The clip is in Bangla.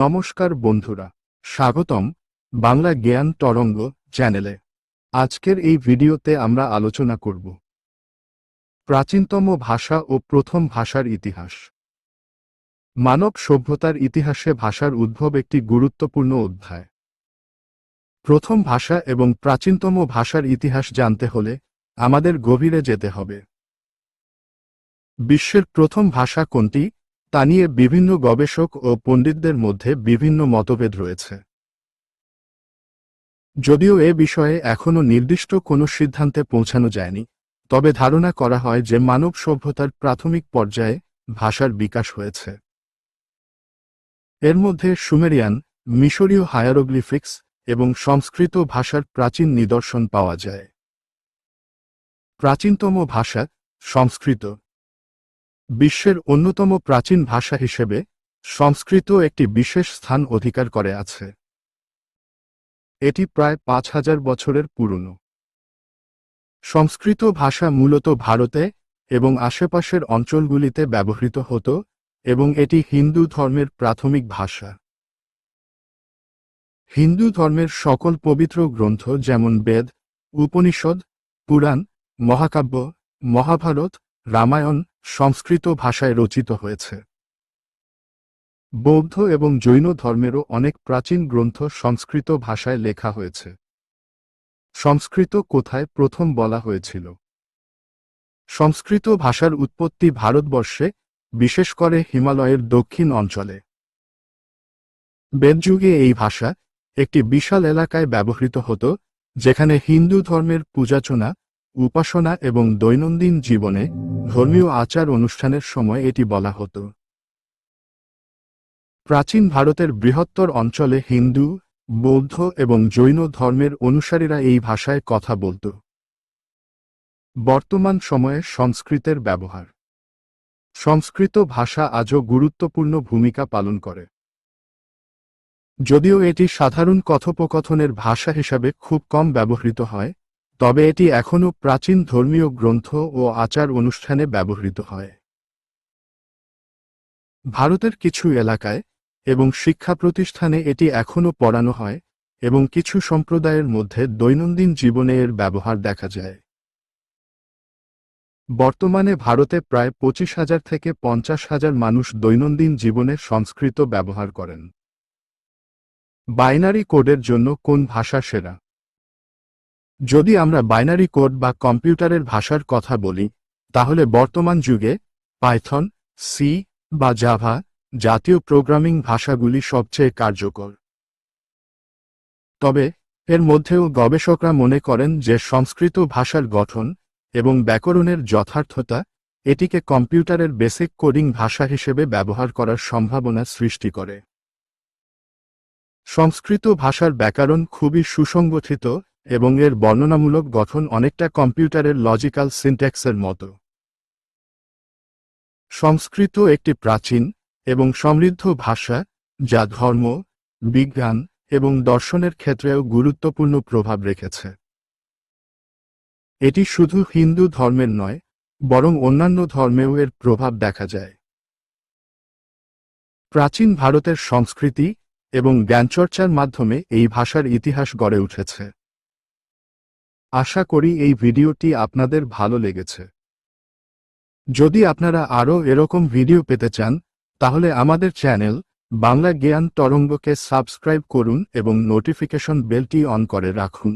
নমস্কার বন্ধুরা, স্বাগতম বাংলা জ্ঞান তরঙ্গ চ্যানেলে। আজকের এই ভিডিওতে আমরা আলোচনা করব প্রাচীনতম ভাষা ও প্রথম ভাষার ইতিহাস। মানব সভ্যতার ইতিহাসে ভাষার উদ্ভব একটি গুরুত্বপূর্ণ অধ্যায়। প্রথম ভাষা এবং প্রাচীনতম ভাষার ইতিহাস জানতে হলে আমাদের গভীরে যেতে হবে। বিশ্বের প্রথম ভাষা কোনটি? তা নিয়ে বিভিন্ন গবেষক ও পণ্ডিতদের মধ্যে বিভিন্ন মতভেদ রয়েছে। যদিও এ বিষয়ে এখনও নির্দিষ্ট কোনো সিদ্ধান্তে পৌঁছানো যায়নি, তবে ধারণা করা হয় যে মানব সভ্যতার প্রাথমিক পর্যায়ে ভাষার বিকাশ হয়েছে। এর মধ্যে সুমেরিয়ান, মিশরীয় হায়ারোগ্লিফিক্স এবং সংস্কৃত ভাষার প্রাচীন নিদর্শন পাওয়া যায়। প্রাচীনতম ভাষা সংস্কৃত। বিশ্বের অন্যতম প্রাচীন ভাষা হিসেবে সংস্কৃত একটি বিশেষ স্থান অধিকার করে আছে। এটি প্রায় পাঁচ হাজার বছরের পুরনো। সংস্কৃত ভাষা মূলত ভারতে এবং আশেপাশের অঞ্চলগুলিতে ব্যবহৃত হতো এবং এটি হিন্দু ধর্মের প্রাথমিক ভাষা। হিন্দু ধর্মের সকল পবিত্র গ্রন্থ যেমন বেদ, উপনিষদ, পুরাণ, মহাকাব্য, মহাভারত, রামায়ণ সংস্কৃত ভাষায় রচিত হয়েছে। বৌদ্ধ এবং জৈন ধর্মেরও অনেক প্রাচীন গ্রন্থ সংস্কৃত ভাষায় লেখা হয়েছে। সংস্কৃত কোথায় প্রথম বলা হয়েছিল? সংস্কৃত ভাষার উৎপত্তি ভারতবর্ষে, বিশেষ করে হিমালয়ের দক্ষিণ অঞ্চলে। বেদযুগে এই ভাষা একটি বিশাল এলাকায় ব্যবহৃত হতো, যেখানে হিন্দু ধর্মের পূজাচনা উপাসনা এবং দৈনন্দিন জীবনে ধর্মীয় আচার অনুষ্ঠানের সময় এটি বলা হতো। প্রাচীন ভারতের বৃহত্তর অঞ্চলে হিন্দু, বৌদ্ধ এবং জৈন ধর্মের অনুসারীরা এই ভাষায় কথা বলত। বর্তমান সময়ে সংস্কৃতের ব্যবহার। সংস্কৃত ভাষা আজও গুরুত্বপূর্ণ ভূমিকা পালন করে। যদিও এটি সাধারণ কথোপকথনের ভাষা হিসাবে খুব কম ব্যবহৃত হয় তবে এটি এখনও প্রাচীন ধর্মীয় গ্রন্থ ও আচার অনুষ্ঠানে ব্যবহৃত হয়। ভারতের কিছু এলাকায় এবং শিক্ষা প্রতিষ্ঠানে এটি এখনও পড়ানো হয় এবং কিছু সম্প্রদায়ের মধ্যে দৈনন্দিন জীবনে এর ব্যবহার দেখা যায়। বর্তমানে ভারতে প্রায় পঁচিশ হাজার থেকে পঞ্চাশ হাজার মানুষ দৈনন্দিন জীবনে সংস্কৃত ব্যবহার করেন। বাইনারি কোডের জন্য কোন ভাষা সেরা? যদি আমরা বাইনারি কোড বা কম্পিউটারের ভাষার কথা বলি, তাহলে বর্তমান যুগে পাইথন সি বা জাভা জাতীয় প্রোগ্রামিং ভাষাগুলি সবচেয়ে কার্যকর। তবে, এর মধ্যেও গবেষকরা মনে করেন যে সংস্কৃত ভাষার গঠন এবং ব্যাকরণের যথার্থতা এটিকে কম্পিউটারের বেসিক কোডিং ভাষা হিসেবে ব্যবহার করার সম্ভাবনা সৃষ্টি করে। সংস্কৃত ভাষার ব্যাকরণ খুবই সুসংগঠিত এবং এর বর্ণনামূলক গঠন অনেকটা কম্পিউটারের লজিক্যাল সিনট্যাক্সের মতো। সংস্কৃত একটি প্রাচীন এবং সমৃদ্ধ ভাষা, যা ধর্ম, বিজ্ঞান এবং দর্শনের ক্ষেত্রেও গুরুত্বপূর্ণ প্রভাব রেখেছে। এটি শুধু হিন্দু ধর্মের নয়, বরং অন্যান্য ধর্মেও এর প্রভাব দেখা যায়। প্রাচীন ভারতের সংস্কৃতি এবং জ্ঞানচর্চার মাধ্যমে এই ভাষার ইতিহাস গড়ে উঠেছে। আশা করি এই ভিডিওটি আপনাদের ভালো লেগেছে। যদি আপনারা আরও এরকম ভিডিও পেতে চান, তাহলে আমাদের চ্যানেল বাংলা জ্ঞান তরঙ্গকে সাবস্ক্রাইব করুন এবং নোটিফিকেশন বেলটি অন করে রাখুন।